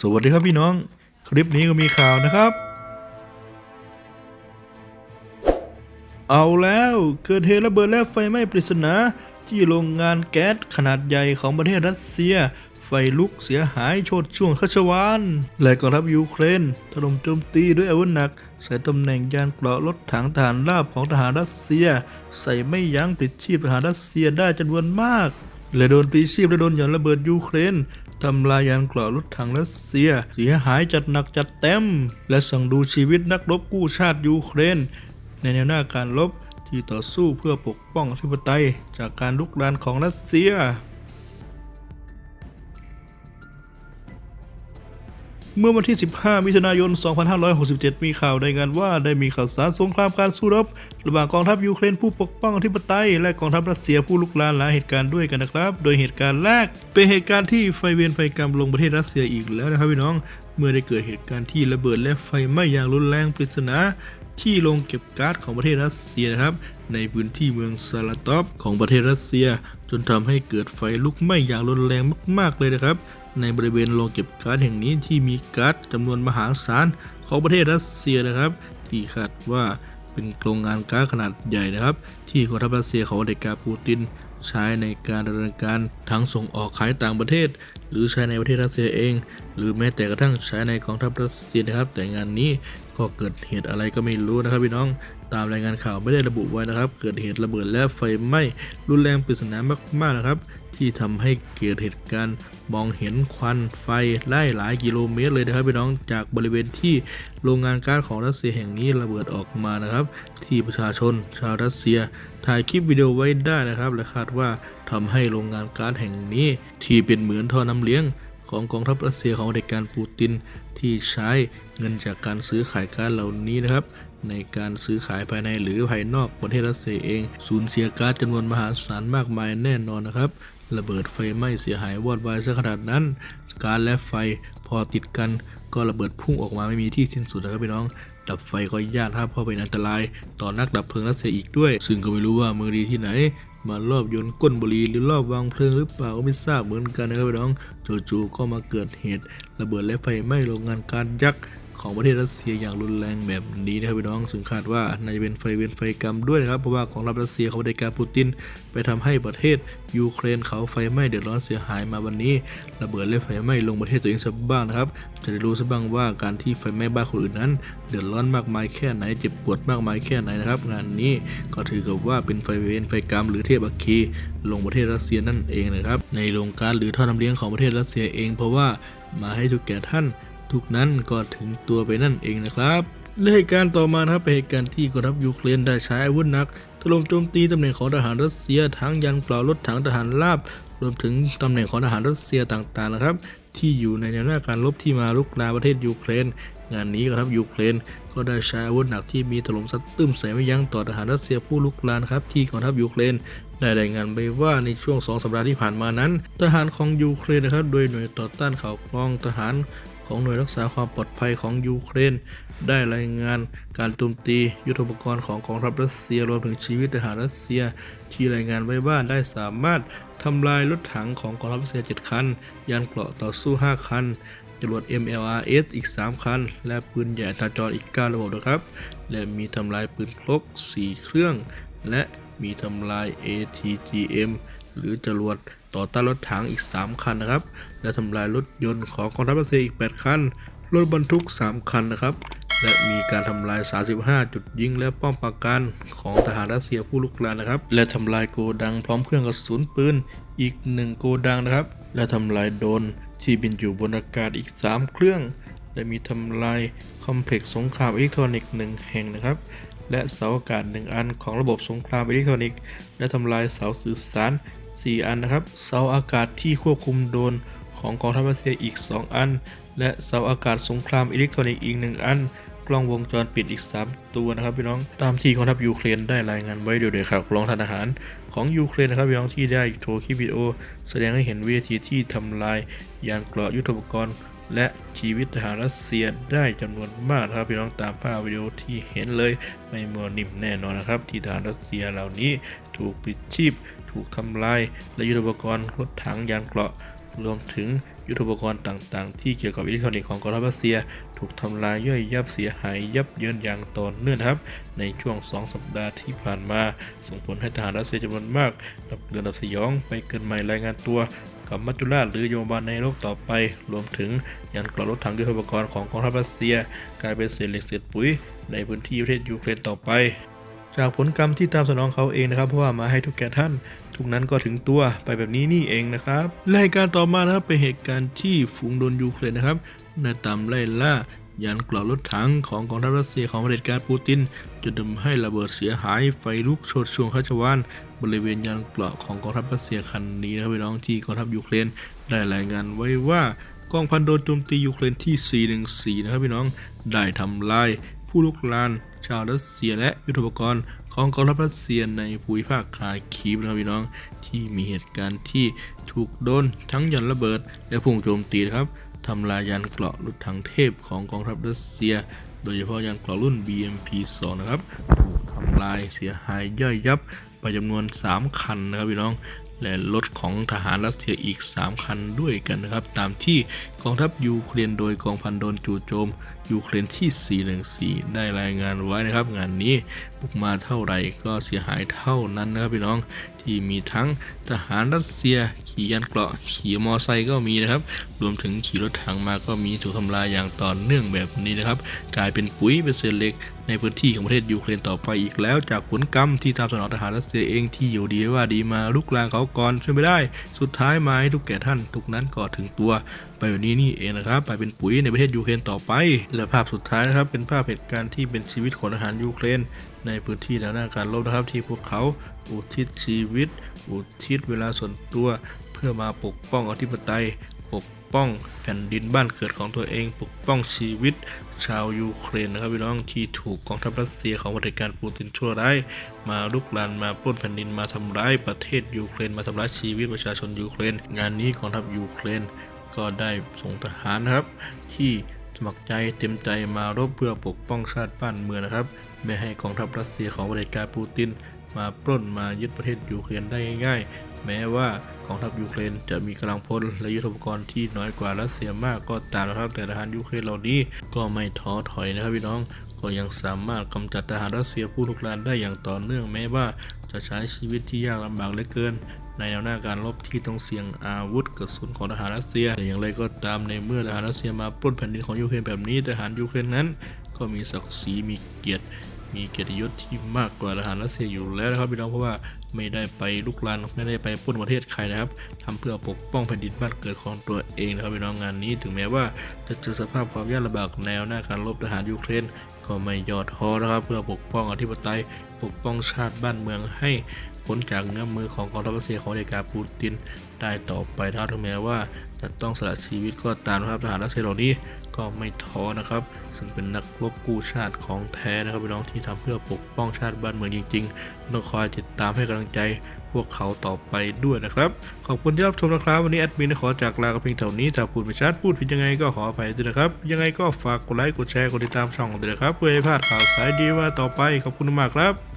สวัสดีครับพี่น้อง คลิปนี้ก็มีข่าวนะครับ เอาแล้วเกิดเหตุระเบิดและไฟไหม้ปริศนา ที่โรงงานแก๊สขนาดใหญ่ของประเทศรัสเซีย ไฟลุกเสียหายโชดช่วงคชวานและกองทัพยูเครนถล่มโจมตีด้วยอาวุธหนัก ใส่ตำแหน่งยานเกราะรถถังทหารราบของทหารรัสเซีย ใส่ไม่ยั้งปลิดชีพทหารรัสเซียได้จำนวนมากและโดนปลิดชีพและโดนหย่อนระเบิดยูเครน ทำลายยานเกราะรถถังรัสเซีย เสียหายจัดหนักจัดเต็ม และสั่งดูชีวิตนักรบกู้ชาติยูเครน ในแนวหน้าการรบที่ต่อสู้เพื่อปกป้องอธิปไตย จากการลุกรานของรัสเซีย เมื่อวันที่ 15 มิถุนายน 2567 มีข่าวรายงานว่าได้มีข่าวสารสงครามการสู้รบ ระหว่างกองทัพยูเครนผู้ปกป้องอธิปไตย และกองทัพรัสเซียผู้ลุกลานหลายเหตุการณ์ด้วยกันนะครับ โดยเหตุการณ์แรก เป็นเหตุการณ์ที่ไฟเวียนไฟกรรมลงประเทศรัสเซียอีกแล้วนะครับพี่น้อง เมื่อได้เกิดเหตุการณ์ที่ระเบิดและไฟไหม้อย่างรุนแรงปริศนาที่โรงเก็บก๊าซของประเทศรัสเซียนะครับ ในพื้นที่เมืองซาลาตอฟของประเทศรัสเซีย จนทำให้เกิดไฟลุกไหม้อย่างรุนแรงมาก ๆ เลยนะครับ ในบริเวณโรงเก็บก๊าซแห่งนี้ที่มีก๊าซจำนวนมหาศาลของประเทศรัสเซียนะครับ ที่คาดว่าเป็นโรงงานก๊าซขนาดใหญ่นะครับ ที่กองทัพรัสเซียของเดกาปูติน ใช้ในการดำเนินการทั้งส่งออกขายต่างประเทศ หรือใช้ในประเทศรัสเซียเอง หรือแม้แต่กระทั่งใช้ในกองทัพรัสเซียนะครับ แต่งานนี้ก็เกิดเหตุอะไรก็ไม่รู้นะครับพี่น้องตามรายงานข่าวไม่ได้ระบุไว้นะครับ เกิดเหตุระเบิดและไฟไหม้รุนแรงปริศนามากๆนะครับ ที่ทำให้เกิดเหตุการณ์มองเห็นควันไฟไล่หลายกิโลเมตรเลยนะครับพี่น้องจากบริเวณที่โรงงานก๊าซของรัสเซียแห่งนี้ระเบิดออกมานะครับ ที่ประชาชนชาวรัสเซีย ถ่ายคลิปวิดีโอไว้ได้นะครับ และคาดว่าทำให้โรงงานก๊าซแห่งนี้ที่เป็นเหมือนท่อน้ำเลี้ยงของกองทัพรัสเซียของเด็กการปูตินที่ใช้เงินจากการซื้อขายก๊าซเหล่านี้นะครับ ในการซื้อขายภายในหรือภายนอกประเทศรัสเซียเอง สูญเสียก๊าซจำนวนมหาศาลมากมายแน่นอนนะครับ ระเบิดไฟไหม้เสียหายวอดวายซะขนาดนั้น กาซและไฟพอติดกันก็ระเบิดพุ่งออกมาไม่มีที่สิ้นสุดนะครับพี่น้อง ดับไฟก็ยากครับเพราะเป็นอันตราย ต่อนักดับเพลิงรัสเซียอีกด้วย ซึ่งก็ไม่รู้ว่ามือดีที่ไหนมารอบยนก้นบุหรี่หรือรอบวางเพลิงหรือเปล่าก็ไม่ทราบเหมือนกันนะครับพี่น้อง จู่ๆก็มาเกิดเหตุ ระเบิดและไฟไหม้โรงงานการยักษ์ ของประเทศรัสเซียอย่างรุนแรงแบบนี้นะครับพี่น้องซึ่งคาดว่าน่าจะเป็นไฟเวรไฟกรรมด้วยนะครับเพราะว่าของรัฐรัสเซียเขาได้การปูติน ไปทำให้ประเทศยูเครนเขาไฟไหม้เดือดร้อนเสียหายมาวันนี้ ระเบิดและไฟไหม้ลงประเทศตัวเองสักบ้างนะครับ จะได้รู้สักบ้างว่าการที่ไฟไหม้บ้านคนอื่นนั้น เดือดร้อนมากมายแค่ไหนเจ็บปวดมากมายแค่ไหนนะครับ งานนี้ก็ถือกับว่าเป็นไฟเวรไฟกรรม หรือเทพอัคคีลงประเทศรัสเซียนั่นเองนะครับในโรงการหรือท่อน้ำเลี้ยงของประเทศรัสเซียเอง เพราะว่ามาให้ทุกแก่ท่าน ทุกนั้นก็ถึงตัวไปนั่นเองนะครับและเหตุการณ์ต่อมานะครับเป็นเหตุการณ์ที่กองทัพยูเครนได้ใช้อาวุธหนักถล่มโจมตีตำแหน่งของทหารรัสเซียทั้งยันเปล่ารถถังทหารราบ รวมถึงตำแหน่งของทหารรัสเซียต่างๆนะครับ ที่อยู่ในแนวหน้าการรบที่มาลุกรานประเทศยูเครน งานนี้กองทัพยูเครน ก็ได้ใช้อาวุธหนักที่มีถล่มซัดตึ้มใส่ไม่ยั้งต่อทหารรัสเซียผู้ลุกรานครับที่กองทัพยูเครนได้รายงานไปว่าในช่วง 2 สัปดาห์ที่ผ่านมานั้น ทหารของยูเครนนะครับ โดยหน่วยต่อต้านข่าวกรองทหาร ของหน่วยรักษาความปลอดภัยของยูเครน ได้รายงานการโจมตียุทโธปกรณ์ของกองทัพรัสเซียรวมถึงชีวิตทหารรัสเซีย ที่รายงานไว้ว่าได้สามารถทำลายรถถังของกองทัพรัสเซีย 7 คัน ยานเกราะต่อสู้ 5 คันจรวด MLRS อีก 3 คัน และปืนใหญ่ตาจรอีก 9 ระบบนะครับ และมีทำลายปืนครก4 เครื่อง และมีทำลาย ATGM หรือจรวด ต่อต้านรถถังอีก 3 คันนะครับ และทำลายรถยนต์ของกองทัพรัสเซียอีก 8 คัน รถบรรทุก 3 คันนะครับ และมีการทำลาย 35 จุดยิงและป้อมปราการของทหารรัสเซียผู้ลุกรานนะครับ และทำลายโกดังพร้อมเครื่องกระสุนปืนอีก 1 โกดังนะครับ และทำลายโดรนที่บินอยู่บนอากาศอีก 3 เครื่อง และมีทำลายคอมเพล็กซ์สงครามอิเล็กทรอนิกส์หนึ่งแห่งนะครับและเสาอากาศ1อันของระบบสงครามอิเล็กทรอนิกส์ และทำลายเสาสื่อสาร 4 อันนะครับ เสาอากาศที่ควบคุมโดนของกองทัพรัสเซียอีก 2 อัน และเสาอากาศสงครามอิเล็กทรอนิกส์อีก 1 อัน กล้องวงจรปิดอีก 3 ตัวนะครับพี่น้อง ตามที่กองทัพยูเครนได้รายงานไว้โดยเดยข่าวกรองทานอาหารของยูเครนนะครับพี่น้องที่ได้โชว์คลิปวิดีโอ แสดงให้เห็นเวทีที่ทำลายยานเกราะยุทโธปกรณ์ และชีวิตทหารรัสเซียได้จำนวนมากนะครับพี่น้องตามภาพวิดีโอที่เห็นเลยไม่มัวนิ่มแน่นอนนะครับ ที่ทหารรัสเซียเหล่านี้ถูกปิดชีพ ถูกทำลาย และยุทโธปกรณ์รถถังยานเกราะ รวมถึงยุทโธปกรณ์ต่างๆ ที่เกี่ยวกับอิเล็กทรอนิกส์ของกองทัพรัสเซีย ถูกทำลายย่อยยับเสียหายยับเยินอย่างต่อเนื่องครับ ในช่วง 2 สัปดาห์ที่ผ่านมา ส่งผลให้ทหารรัสเซียจำนวนมากดับเดือนดับสยองไปเกินใหม่รายงานตัวกับมัจจุราชหรือโยบาลในโลกต่อไป รวมถึงยานกรอบรถถังยุทโธปกรณ์ของกองทัพรัสเซีย กลายเป็นเศษเหล็กเศษปุ๋ยในพื้นที่ประเทศยูเครนต่อไป จากผลกรรมที่ตามสนองเขาเองนะครับ เพราะว่ามาให้ทุกแก่ท่าน ทุกนั้นก็ถึงตัวไปแบบนี้นี่เองนะครับและเหตุการณ์ต่อมานะครับเป็นเหตุการณ์ที่ฝูงโดนยูเครนนะครับได้ตามไล่ล่ายานกรอบรถถังของกองทัพรัสเซียของเผด็จการปูตินจนทำให้ระเบิดเสียหายไฟลุกโชนช่วงคัจวานบริเวณยานเกราะของกองทัพรัสเซียคันนี้นะครับพี่น้องที่กองทัพยูเครนได้รายงานไว้ว่ากองพันโดนโจมตียูเครนที่ 414 นะครับพี่น้องได้ทำลายผู้ลุกลาน ชาวรัสเซียและยุทโธปกรณ์ของกองทัพรัสเซียในภูมิภาคคาคีฟนะครับพี่น้องที่มีเหตุการณ์ที่ถูกโดนทั้งยันระเบิด และพุ่งโจมตีครับทำลายยานเกราะรถถังเทพของกองทัพรัสเซีย โดยเฉพาะยานเกราะรุ่น BMP-2 นะครับถูกทำลายเสียหายย่อยยับไปจำนวน 3 คันนะครับพี่น้องและรถของทหารรัสเซียอีก 3 คันด้วยกันนะครับ ตามที่ องทัพยูเครนโดยกองพันโดนจู่โจมยูเครนที่ 414 ได้รายงานไว้นะครับ งานนี้บุกมาเท่าไหร่ก็เสียหายเท่านั้นนะครับพี่น้องที่มีทั้งทหารรัสเซีย ขี่ยันเกราะขี่มอไซค์ก็มีนะครับ รวมถึงขี่รถถังมาก็มีถูกทำลายอย่างต่อเนื่องแบบนี้นะครับ กลายเป็นปุ๋ยเป็นเศษเหล็ก ในพื้นที่ของประเทศยูเครนต่อไปอีกแล้วจากผลกรรมที่ตามสนองทหารรัสเซียเองที่อยู่ดีว่าดีมาลุกลานเขาก่อนช่วยไม่ได้ สุดท้ายมาให้ทุกแก่ท่านทุกนั้นก็ถึงตัวไปแบบนี้นี่เองนะครับไปเป็นปุ๋ยในประเทศยูเครนต่อไป และภาพสุดท้ายนะครับเป็นภาพเหตุการณ์ที่เป็นชีวิตของทหารยูเครน ในพื้นที่แนวหน้าการรบนะครับที่พวกเขาอุทิศชีวิต อุทิศเวลาส่วนตัว เพื่อมาปกป้องอธิปไตย ปกป้องแผ่นดินบ้านเกิดของตัวเอง ปกป้องชีวิต ชาวยูเครนนะครับพี่น้องที่ถูกกองทัพรัสเซียของเผด็จการปูตินชั่วร้ายมาลุกลานมาปล้นแผ่นดินมาทำร้ายประเทศยูเครนมาทำร้ายชีวิตประชาชนยูเครน งานนี้กองทัพยูเครน ก็ได้ส่งทหารนะครับ ที่สมัครใจเต็มใจมารบเพื่อปกป้องชาติบ้านเมืองนะครับ ไม่ให้กองทัพรัสเซียของเผด็จการปูติน มาปล้นมายึดประเทศยูเครนได้ง่าย ๆ แม้ว่ากองทัพยูเครนจะมีกำลังพลและยุทธปกรณ์ที่น้อยกว่ารัสเซียมากก็ตามนะครับ แต่ทหารยูเครนเหล่านี้ก็ไม่ท้อถอยนะครับพี่น้องก็ยังสามารถกำจัดทหารรัสเซียผู้ลุกลานได้อย่างต่อเนื่องแม้ว่าจะใช้ชีวิตที่ยากลำบากเหลือเกิน ในแนวหน้าการรบที่ต้องเสี่ยงอาวุธกระสุนของทหารรัสเซีย แต่อย่างไรก็ตามในเมื่อทหารรัสเซียมาปล้นแผ่นดินของยูเครนแบบนี้ทหารยูเครนนั้น ก็มีศักดิ์ศรีมีเกียรติ มีเกียรติยศที่มากกว่าทหารรัสเซียอยู่แล้วนะครับพี่น้องเพราะว่าไม่ได้ไปลุกลานไม่ได้ไปปล้นประเทศใครนะครับทำเพื่อปกป้องแผ่นดินบ้านเกิดของตัวเองนะครับพี่น้องงานนี้ ถึงแม้ว่าจะเจอสภาพความยากลำบากแนวหน้าการรบทหารยูเครนก็ไม่ย่อท้อนะครับ เพื่อปกป้องอธิปไตยปกป้องชาติบ้านเมืองให้ พ้นจากเงื้อมมือของกองทัพรัสเซียของเดกาปูตินได้ต่อไปนะครับถึงแม้ว่าจะต้องสละชีวิตก็ตามนะครับทหารรัสเซียเหล่านี้ก็ไม่ท้อนะครับ ซึ่งเป็นนักรบกู้ชาติของแท้นะครับพี่น้องที่ทำเพื่อปกป้องชาติบ้านเมืองจริงๆต้องคอยติดตามให้กำลังใจพวกเขาต่อไปด้วยนะครับ ขอบคุณที่รับชมนะครับ วันนี้แอดมินขอจากลากับเพียงเท่านี้ถ้าพูดไม่ชัดพูดผิดยังไงก็ขออภัยด้วยนะครับ ยังไงก็ฝากกดไลค์กดแชร์กดติดตามช่องด้วยนะครับเพื่อให้พลาดข่าวสายดีว่าต่อไปขอบคุณมากครับ